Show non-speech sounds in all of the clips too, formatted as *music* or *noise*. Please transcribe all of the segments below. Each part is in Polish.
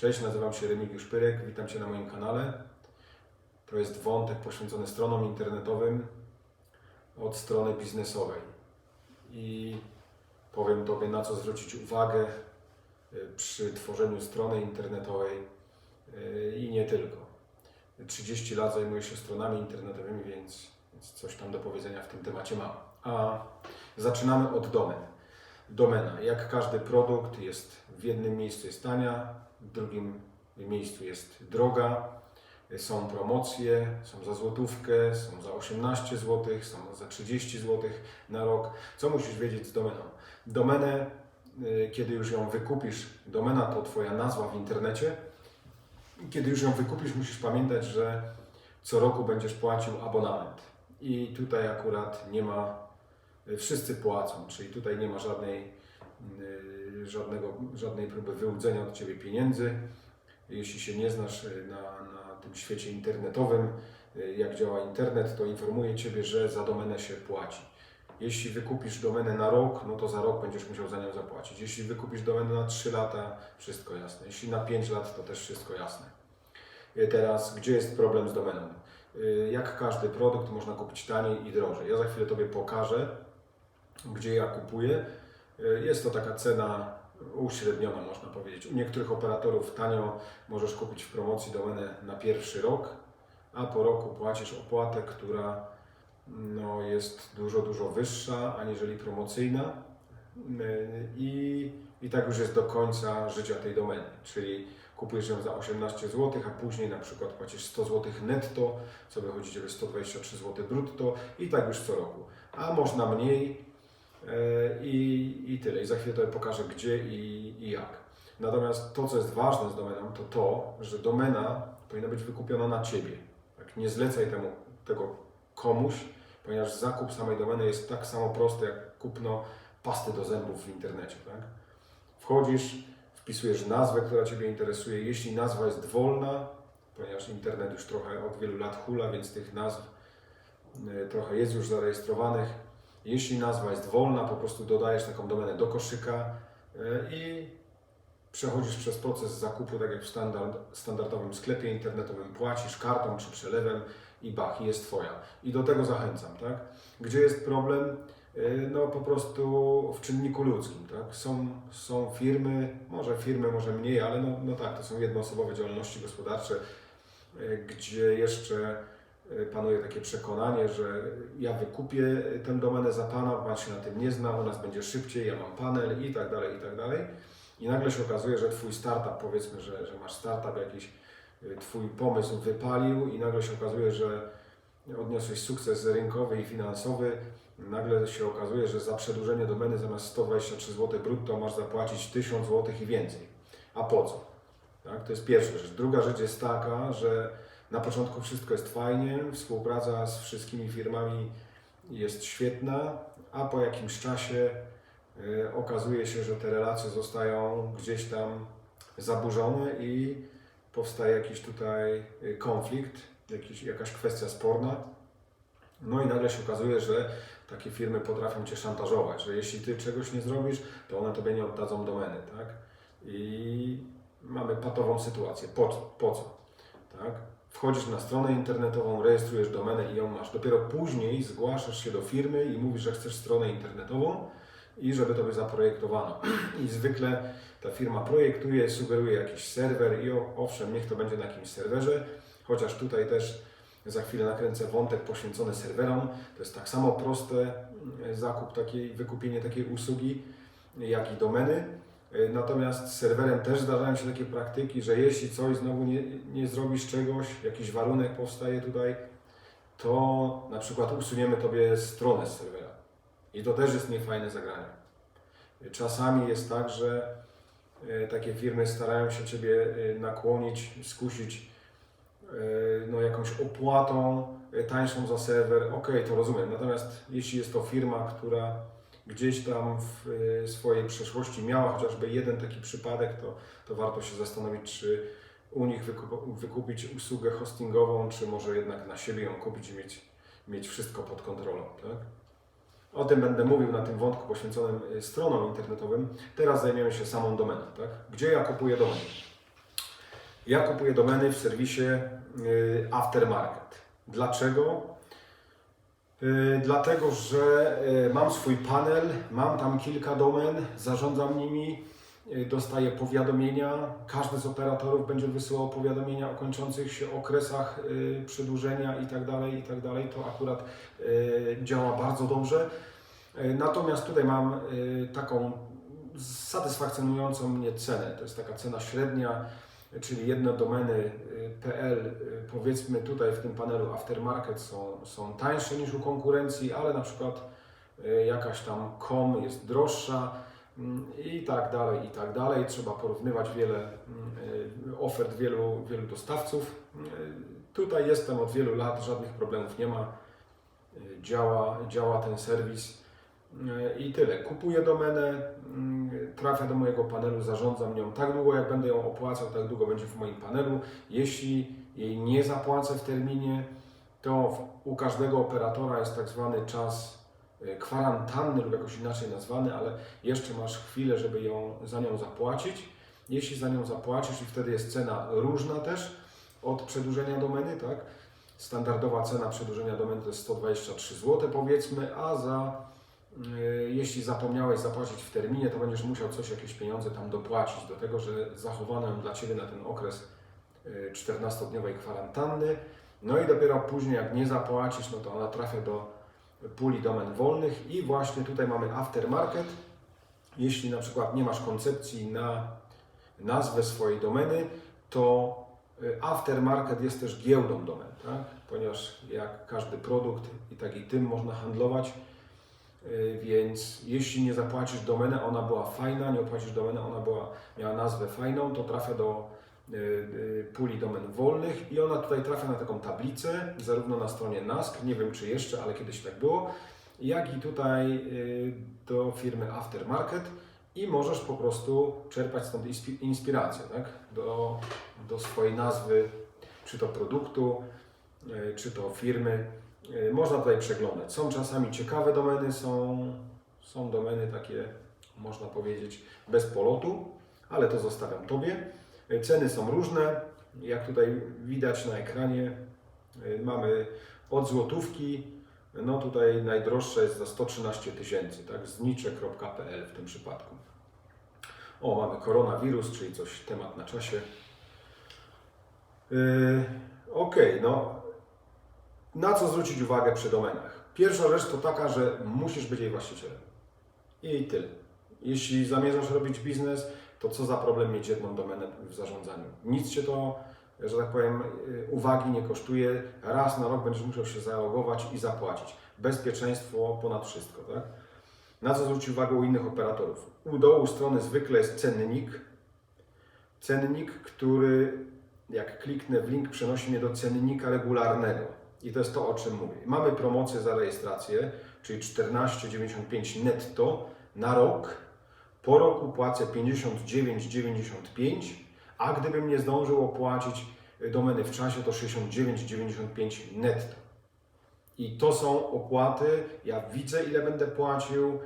Cześć, nazywam się Remigiusz Pyrek, witam Cię na moim kanale. To jest wątek poświęcony stronom internetowym od strony biznesowej. I powiem Tobie, na co zwrócić uwagę y, przy tworzeniu strony internetowej y, i nie tylko. 30 lat zajmuję się stronami internetowymi, więc, więc coś tam do powiedzenia w tym temacie mam. A zaczynamy od domen. Domena, jak każdy produkt, jest w jednym miejscu jest tania, w drugim miejscu jest droga. Są promocje, są za złotówkę, są za 18 zł, są za 30 zł na rok. Co musisz wiedzieć z domeną? Domenę, y, kiedy już ją wykupisz, domena to Twoja nazwa w internecie. Kiedy już ją wykupisz, musisz pamiętać, że co roku będziesz płacił abonament. I tutaj akurat nie ma, wszyscy płacą, czyli tutaj nie ma żadnej, y, żadnego, żadnej próby wyłudzenia od Ciebie pieniędzy. Jeśli się nie znasz y, na, na tym świecie internetowym, y, jak działa internet, to informuję Ciebie, że za domenę się płaci. Jeśli wykupisz domenę na rok, no to za rok będziesz musiał za nią zapłacić. Jeśli wykupisz domenę na 3 lata, wszystko jasne. Jeśli na 5 lat, to też wszystko jasne. Y, Teraz, gdzie jest problem z domeną? Y, Jak każdy produkt można kupić taniej i drożej. Ja za chwilę Tobie pokażę, gdzie ja kupuję. Y, Jest to taka cena uśredniona, można powiedzieć. U niektórych operatorów tanio możesz kupić w promocji domenę na pierwszy rok, a po roku płacisz opłatę, która no, jest dużo, dużo wyższa aniżeli promocyjna. Y, I, I tak już jest do końca życia tej domeny. Czyli kupujesz ją za 18 zł, a później na przykład płacisz 100 zł netto, co wychodzi Ciebie 123 zł brutto i tak już co roku. A można mniej e, i, i tyle. I za chwilę pokażę gdzie i, i jak. Natomiast to, co jest ważne z domeną, to to, że domena powinna być wykupiona na Ciebie. Tak? Nie zlecaj temu, tego komuś, ponieważ zakup samej domeny jest tak samo prosty jak kupno pasty do zębów w internecie. Tak? Wchodzisz, wpisujesz nazwę, która Ciebie interesuje. Jeśli nazwa jest wolna, ponieważ internet już trochę od wielu lat hula, więc tych nazw y, trochę jest już zarejestrowanych. Jeśli nazwa jest wolna, po prostu dodajesz taką domenę do koszyka y, i przechodzisz przez proces zakupu, tak jak w standard, standardowym sklepie internetowym, płacisz kartą czy przelewem i bach, jest Twoja. I do tego zachęcam, tak? Gdzie jest problem? Y, No po prostu w czynniku ludzkim, tak? Są, są firmy, może firmy, może mniej, ale no, no tak, to są jednoosobowe działalności gospodarcze, y, gdzie jeszcze panuje takie przekonanie, że ja wykupię tę domenę za Pana, Pan się na tym nie zna, u nas będzie szybciej, ja mam panel i tak dalej, i tak dalej. I nagle się okazuje, że Twój startup, powiedzmy, że, że masz startup jakiś, y, Twój pomysł wypalił i nagle się okazuje, że odniosłeś sukces rynkowy i finansowy, nagle się okazuje, że za przedłużenie domeny zamiast 123 zł brutto masz zapłacić 1000 zł i więcej. A po co? Tak? To jest pierwsza rzecz. Druga rzecz jest taka, że na początku wszystko jest fajnie, współpraca z wszystkimi firmami jest świetna, a po jakimś czasie y, okazuje się, że te relacje zostają gdzieś tam zaburzone i powstaje jakiś tutaj y, konflikt, jakiś, jakaś kwestia sporna. No i nagle się okazuje, że takie firmy potrafią Cię szantażować, że jeśli Ty czegoś nie zrobisz, to one Tobie nie oddadzą domeny, tak? I mamy patową sytuację. Po co? Po co? Tak? Wchodzisz na stronę internetową, rejestrujesz domenę i ją masz. Dopiero później zgłaszasz się do firmy i mówisz, że chcesz stronę internetową i żeby Tobie zaprojektowano. *clears throat* I zwykle ta firma projektuje, sugeruje jakiś serwer i owszem, niech to będzie na jakimś serwerze, chociaż tutaj też za chwilę nakręcę wątek poświęcony serwerom. To jest tak samo proste mm, zakup takiej, wykupienie takiej usługi, jak i domeny. Y, Natomiast z serwerem też zdarzają się takie praktyki, że jeśli coś znowu nie, nie zrobisz czegoś, jakiś warunek powstaje tutaj, to na przykład usuniemy Tobie stronę z serwera. I to też jest niefajne zagranie. Czasami jest tak, że y, takie firmy starają się Ciebie y, nakłonić, skusić no, jakąś opłatą tańszą za serwer. Ok, to rozumiem. Natomiast jeśli jest to firma, która gdzieś tam w y, swojej przeszłości miała chociażby jeden taki przypadek, to, to warto się zastanowić, czy u nich wykup, wykupić usługę hostingową, czy może jednak na siebie ją kupić i mieć, mieć wszystko pod kontrolą. Tak? O tym będę mówił na tym wątku poświęconym y, stronom internetowym. Teraz zajmiemy się samą domeną. Tak? Gdzie ja kupuję domenę? Ja kupuję domeny w serwisie y, Aftermarket. Dlaczego? Y, Dlatego, że y, mam swój panel, mam tam kilka domen, zarządzam nimi, y, dostaję powiadomienia. Każdy z operatorów będzie wysyłał powiadomienia o kończących się okresach przedłużenia itd. itd. To akurat działa bardzo dobrze. Natomiast tutaj mam taką satysfakcjonującą mnie cenę. To jest taka cena średnia, czyli jedne domeny y, PL, y, powiedzmy tutaj w tym panelu aftermarket są, są tańsze niż u konkurencji, ale na przykład y, jakaś tam com jest droższa mm, i tak dalej, i tak dalej. Trzeba porównywać wiele ofert wielu, wielu dostawców. Tutaj jestem od wielu lat, żadnych problemów nie ma. Działa, działa ten serwis. Y, I tyle. Kupuję domenę, mm, trafia do mojego panelu, zarządzam nią tak długo, jak będę ją opłacał, tak długo będzie w moim panelu. Jeśli jej nie zapłacę w terminie, to u każdego operatora jest tak zwany czas y, kwarantanny lub jakoś inaczej nazwany, ale jeszcze masz chwilę, żeby ją, za nią zapłacić. Jeśli za nią zapłacisz i wtedy jest cena różna też od przedłużenia domeny, tak? Standardowa cena przedłużenia domeny to jest 123 zł powiedzmy, a za jeśli zapomniałeś zapłacić w terminie, to będziesz musiał coś, jakieś pieniądze tam dopłacić do tego, że zachowano dla Ciebie na ten okres y, 14-dniowej kwarantanny. No i dopiero później, jak nie zapłacisz, no to ona trafia do puli domen wolnych i właśnie tutaj mamy aftermarket. Jeśli na przykład nie masz koncepcji na nazwę swojej domeny, to y, aftermarket jest też giełdą domen, tak? ponieważ jak każdy produkt i tak i tym można handlować, y, więc jeśli nie zapłacisz domenę, ona była fajna, nie opłacisz domenę, ona była, miała nazwę fajną, to trafia do y, y, puli domen wolnych i ona tutaj trafia na taką tablicę, zarówno na stronie NASK, nie wiem czy jeszcze, ale kiedyś tak było, jak i tutaj do firmy Aftermarket i możesz po prostu czerpać stąd inspi- inspirację tak? do, do swojej nazwy, czy to produktu, czy to firmy. Y, Można tutaj przeglądać. Są czasami ciekawe domeny, są, są domeny takie, można powiedzieć, bez polotu, ale to zostawiam Tobie. Y, Ceny są różne. Jak tutaj widać na ekranie, y, mamy od złotówki, no tutaj najdroższa jest za 113 tysięcy, tak, znicze.pl w tym przypadku. O, mamy koronawirus, czyli coś, temat na czasie. Yy, Okej, no na co zwrócić uwagę przy domenach? Pierwsza rzecz to taka, że musisz być jej właścicielem. I tyle. Jeśli zamierzasz robić biznes, to co za problem mieć jedną domenę w zarządzaniu? Nic cię to, że tak powiem, y, uwagi nie kosztuje. Raz na rok będziesz musiał się zalogować i zapłacić. Bezpieczeństwo ponad wszystko, tak? Na co zwrócić uwagę u innych operatorów? U dołu strony zwykle jest cennik. Cennik, który jak kliknę w link, przenosi mnie do cennika regularnego. I to jest to, o czym mówię. Mamy promocję za rejestrację, czyli 14,95 netto na rok. Po roku płacę 59,95, a gdybym nie zdążył opłacić domeny w czasie, to 69,95 netto. I to są opłaty, ja widzę ile będę płacił,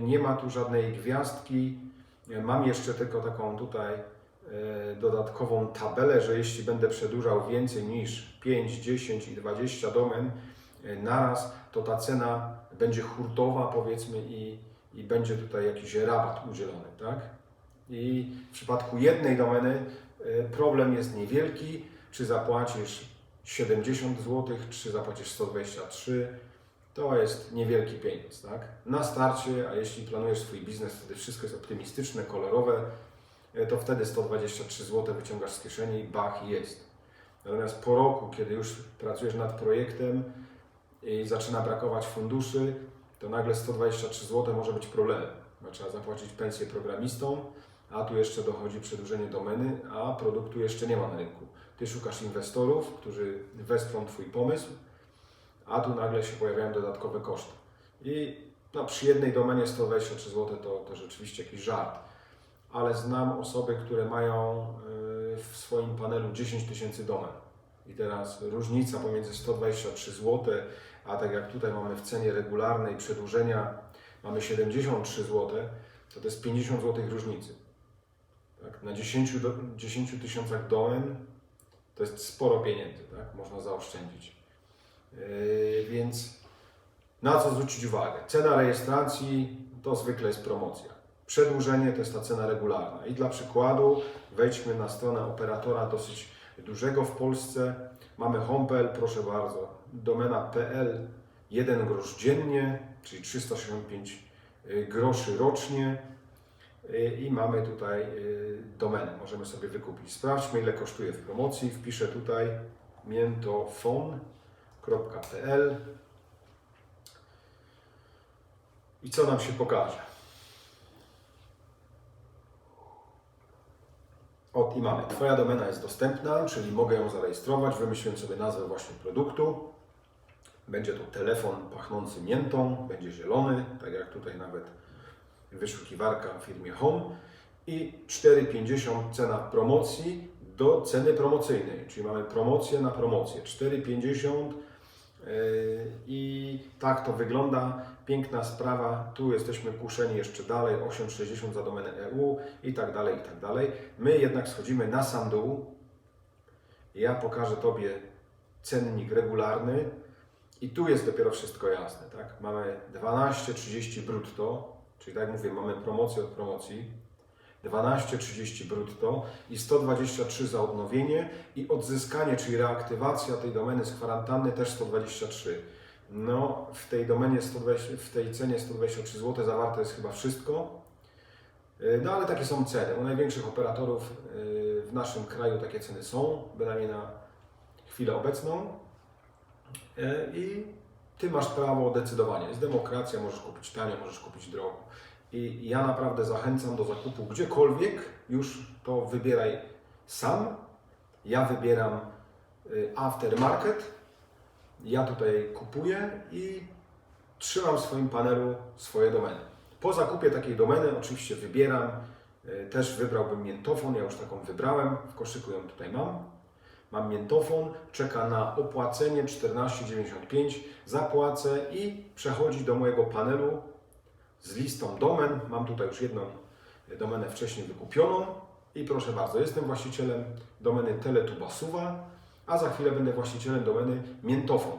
nie ma tu żadnej gwiazdki. Mam jeszcze tylko taką tutaj dodatkową tabelę, że jeśli będę przedłużał więcej niż 5, 10 i 20 domen y, naraz, to ta cena będzie hurtowa powiedzmy i, i będzie tutaj jakiś rabat udzielony, tak? I w przypadku jednej domeny y, problem jest niewielki, czy zapłacisz 70 zł, czy zapłacisz 123, to jest niewielki pieniądz, tak? Na starcie, a jeśli planujesz swój biznes, wtedy wszystko jest optymistyczne, kolorowe, e, to wtedy 123 zł wyciągasz z kieszeni i bach, jest. Natomiast po roku, kiedy już pracujesz nad projektem i zaczyna brakować funduszy, to nagle 123 zł może być problemem, trzeba zapłacić pensję programistom, a tu jeszcze dochodzi przedłużenie domeny, a produktu jeszcze nie ma na rynku. Ty szukasz inwestorów, którzy wesprą Twój pomysł, a tu nagle się pojawiają dodatkowe koszty. I no, przy jednej domenie 123 zł to, to rzeczywiście jakiś żart, ale znam osoby, które mają y, w swoim panelu 10 tysięcy domen. I teraz różnica pomiędzy 123 zł, a tak jak tutaj mamy w cenie regularnej przedłużenia, mamy 73 zł, to to jest 50 zł różnicy. Tak? Na 10, do, 10 tysiącach domen to jest sporo pieniędzy, tak? można zaoszczędzić. Yy, więc na co zwrócić uwagę? Cena rejestracji to zwykle jest promocja. Przedłużenie to jest ta cena regularna. I dla przykładu wejdźmy na stronę operatora dosyć dużego w Polsce. Mamy home.pl, proszę bardzo, domena.pl, 1 grosz dziennie, czyli 365 y, groszy rocznie. Y, I mamy tutaj y, domenę, możemy sobie wykupić. Sprawdźmy ile kosztuje w promocji. Wpiszę tutaj miętofon.pl i co nam się pokaże. Od i mamy. Twoja domena jest dostępna, czyli mogę ją zarejestrować. Wymyśliłem sobie nazwę właśnie produktu. Będzie to telefon pachnący miętą, będzie zielony, tak jak tutaj nawet wyszukiwarka w firmie Home. I 4,50 cena promocji do ceny promocyjnej, czyli mamy promocję na promocję. 4,50 Yy, I tak to wygląda. Piękna sprawa. Tu jesteśmy kuszeni jeszcze dalej. 8,60 za domenę EU i tak dalej, i tak dalej. My jednak schodzimy na sam dół. Ja pokażę Tobie cennik regularny. I tu jest dopiero wszystko jasne. Tak? Mamy 12,30 brutto, czyli tak jak mówię, mamy promocję od promocji. 12,30 brutto i 123 za odnowienie i odzyskanie, czyli reaktywacja tej domeny z kwarantanny też 123. No, w tej domenie 120, w tej cenie 123 zł zawarte jest chyba wszystko. Yy, No ale takie są ceny. U największych operatorów yy, w naszym kraju takie ceny są, bynajmniej na chwilę obecną. Yy, I Ty masz prawo decydowania. Jest demokracja, możesz kupić tanio, możesz kupić drogo. I ja naprawdę zachęcam do zakupu gdziekolwiek, już to wybieraj sam. Ja wybieram y, aftermarket, ja tutaj kupuję i trzymam w swoim panelu swoje domeny. Po zakupie takiej domeny oczywiście wybieram, y, też wybrałbym miętofon, ja już taką wybrałem, w koszyku ją tutaj mam. Mam miętofon, czeka na opłacenie 14,95, zapłacę i przechodzi do mojego panelu z listą domen. Mam tutaj już jedną domenę wcześniej wykupioną. I proszę bardzo, jestem właścicielem domeny Teletubasuwa, a za chwilę będę właścicielem domeny Miętofon.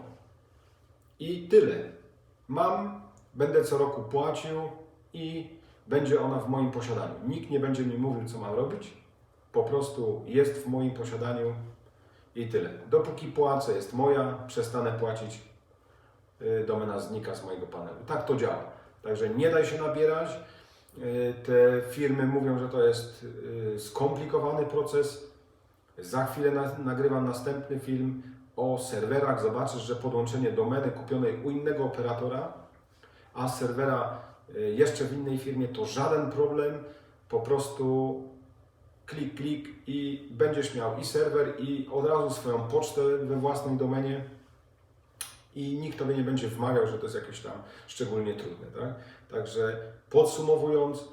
I tyle. Mam, będę co roku płacił i będzie ona w moim posiadaniu. Nikt nie będzie mi mówił, co mam robić. Po prostu jest w moim posiadaniu i tyle. Dopóki płacę, jest moja, przestanę płacić, y, domena znika z mojego panelu. Tak to działa. Także nie daj się nabierać. Y, Te firmy mówią, że to jest y, skomplikowany proces. Za chwilę na, nagrywam następny film o serwerach. Zobaczysz, że podłączenie domeny kupionej u innego operatora, a serwera y, jeszcze w innej firmie to żaden problem. Po prostu klik, klik i będziesz miał i serwer, i od razu swoją pocztę we własnej domenie i nikt tobie nie będzie wmawiał, że to jest jakieś tam szczególnie trudne. Tak? Także podsumowując,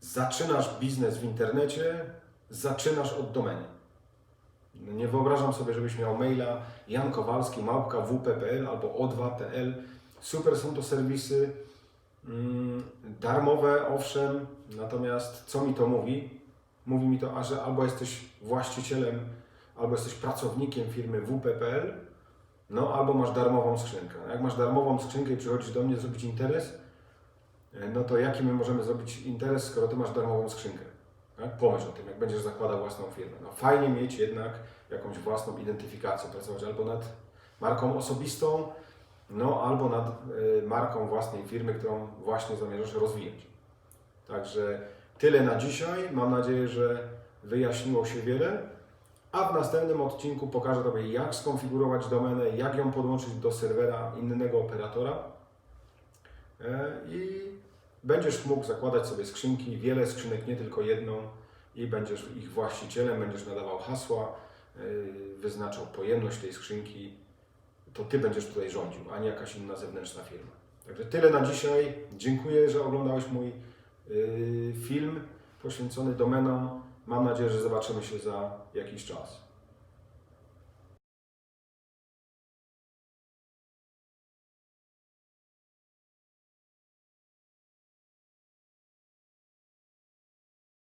zaczynasz biznes w internecie, zaczynasz od domeny. Nie wyobrażam sobie, żebyś miał maila jankowalski małpka wp.pl albo o2.pl. Super są to serwisy, mm, darmowe owszem, natomiast co mi to mówi? Mówi mi to, a że albo jesteś właścicielem, albo jesteś pracownikiem firmy wp.pl, no albo masz darmową skrzynkę. Jak masz darmową skrzynkę i przychodzisz do mnie zrobić interes, e, no to jaki my możemy zrobić interes, skoro ty masz darmową skrzynkę? Tak? Pomyśl o tym, jak będziesz zakładał własną firmę. No fajnie mieć jednak jakąś własną identyfikację, pracować albo nad marką osobistą, no albo nad e, marką własnej firmy, którą właśnie zamierzasz rozwijać. Także tyle na dzisiaj. Mam nadzieję, że wyjaśniło się wiele. A w następnym odcinku pokażę Tobie, jak skonfigurować domenę, jak ją podłączyć do serwera innego operatora. E, I będziesz mógł zakładać sobie skrzynki, wiele skrzynek, nie tylko jedną, i będziesz ich właścicielem, będziesz nadawał hasła, e, wyznaczał pojemność tej skrzynki. To Ty będziesz tutaj rządził, a nie jakaś inna zewnętrzna firma. Także tyle na dzisiaj. Dziękuję, że oglądałeś mój y, film poświęcony domenom. Mam nadzieję, że zobaczymy się za jakiś czas.